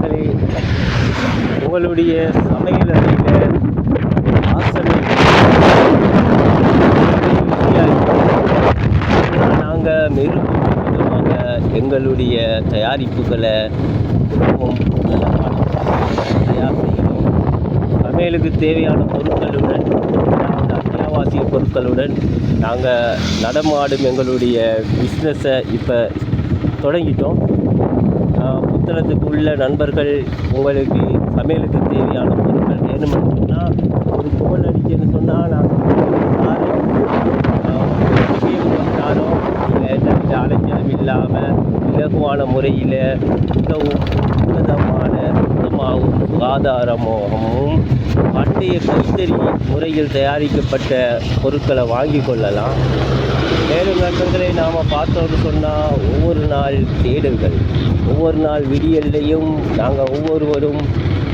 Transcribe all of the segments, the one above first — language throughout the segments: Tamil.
நண்பர்களே உங்களுடைய சமையல் அறையில் வாசனை நாங்கள் மேலும் எங்களுடைய தயாரிப்புகளை மிகவும் தயார் செய்கிறோம் சமையலுக்கு தேவையான பொருட்களுடன் அத்தியாவசிய பொருட்களுடன் நாங்கள் நடமாடும் எங்களுடைய பிஸ்னஸை இப்போ தொடங்கிட்டோம். புத்தளத்துக்கு உள்ள நண்பர்கள் உங்களுக்கு சமையலுக்கு தேவையான பொருட்கள் வேணும்னு சொன்னால் ஒரு கோல் அடிச்சுன்னு சொன்னால் நாங்கள் தாரோம் எந்த அலைச்சலும் இல்லாமல் இலகுவான முறையில் மிகவும் உன்னதமான சுத்தமாகவும் சுகாதாரமாகவும் பண்டைய கைத்தறி முறையில் தயாரிக்கப்பட்ட பொருட்களை வாங்கி கொள்ளலாம். மேலும் நண்பர்களை நாம் பார்த்தோம்னு சொன்னால் ஒவ்வொரு நாள் தேடுங்கள். ஒவ்வொரு நாள் விடியல்லையும் நாங்கள் ஒவ்வொருவரும்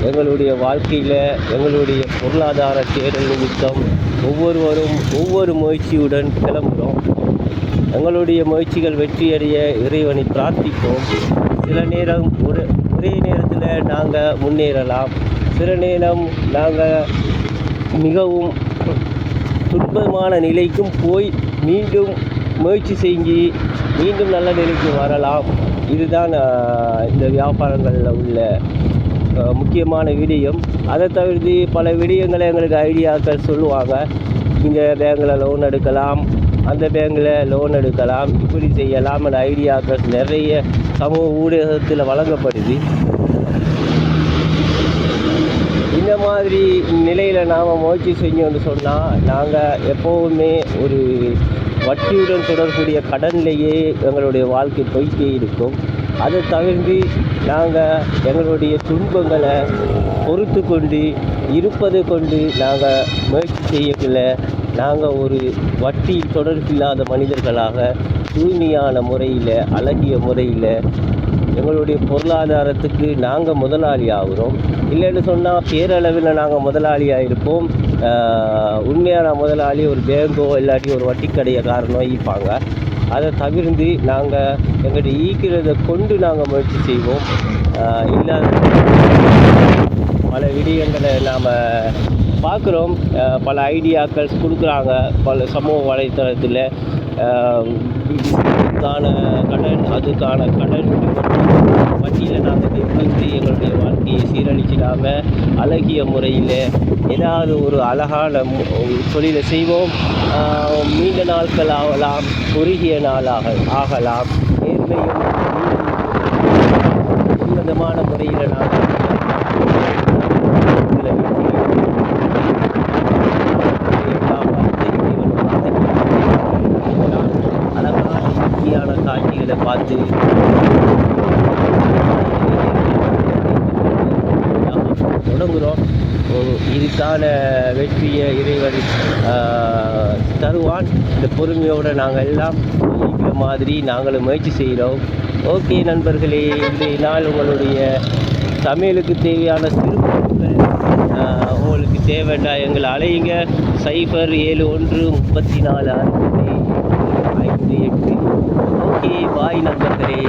எங்களுடைய வாழ்க்கையில் எங்களுடைய பொருளாதார தேடல் நிமித்தம் ஒவ்வொருவரும் ஒவ்வொரு முயற்சியுடன் கிளம்புகிறோம் எங்களுடைய முயற்சிகள் வெற்றியடைய இறைவனை பிரார்த்திப்போம். சில நேரம் ஒரு ஒரே நேரத்தில் நாங்கள் முன்னேறலாம். சில நேரம் நாங்கள் மிகவும் துன்பமான நிலைக்கும் போய் மீண்டும் முயற்சி செஞ்சு மீண்டும் நல்ல நிலைக்கு வரலாம். இதுதான் இந்த வியாபாரங்களில் உள்ள முக்கியமான விடயம். அதை தவிர்த்து பல விடயங்களை எங்களுக்கு ஐடியாக்கள் சொல்லுவாங்க. இந்த பேங்கில் லோன் எடுக்கலாம் அந்த பேங்கில் லோன் எடுக்கலாம். இப்படி செய்யலாம் அந்த ஐடியாக்கள் நிறைய சமூக ஊடகத்தில் வழங்கப்படுது. மாதிரி நிலையில் நாம் முயற்சி செஞ்சோம்னு சொன்னால் நாங்கள் எப்போவுமே ஒரு வட்டியுடன் தொடர்புடைய கடன்லேயே எங்களுடைய வாழ்க்கை போய்ட்டே இருக்கும். அதை தவிர்த்து நாங்கள் எங்களுடைய துன்பங்களை பொறுத்து கொண்டு இருப்பது கொண்டு நாங்கள் முயற்சி செய்யக்குள்ள நாங்கள் ஒரு வட்டி தொடர்பில்லாத மனிதர்களாக தூய்மையான முறையில் அழகிய முறையில் எங்களுடைய பொருளாதாரத்துக்கு நாங்கள் முதலாளி ஆகிறோம். இல்லைன்னு சொன்னால் பேரளவில் நாங்கள் முதலாளியாக இருப்போம் உண்மையான முதலாளி ஒரு பேங்கோ இல்லாட்டி ஒரு வட்டிக்கடையை காரணம் ஈப்பாங்க அதை தவிர்த்து நாங்கள் எங்கள்கிட்ட ஈக்கிறதை கொண்டு நாங்கள் முயற்சி செய்வோம். இல்லாத பல விடயங்களை நாம் பார்க்குறோம். பல ஐடியாக்கள் கொடுக்குறாங்க பல சமூக வலைத்தளத்தில். இதுக்கான கடன் அதுக்கான கடன் வட்டியில் நாங்கள் நிர்வகித்து எங்களுடைய வாழ்க்கையை சீரழிச்சிடாமல் அழகிய முறையில் ஏதாவது ஒரு அழகான தொழிலை செய்வோம். நீண்ட நாட்கள் ஆகலாம் குறுகிய நாளாக ஆகலாம். நேர்மையும் உன்னதமான முறையில் நாங்கள் இதுக்கான வெற்றியை இறைவன் தருவான். இந்த பொறுமையோடு நாங்கள் எல்லாம் இருக்கிற மாதிரி நாங்களும் முயற்சி செய்கிறோம். ஓகே நண்பர்களே இன்றைய நாள் உங்களுடைய சமையலுக்கு தேவையான சிறு பொருட்கள் உங்களுக்கு தேவைண்டா எங்களை அலையுங்க சைபர் ஏழு ஒன்று முப்பத்தி நாலு ஆறு ஐந்து எட்டு. ஓகே பாய் நண்பர்களே.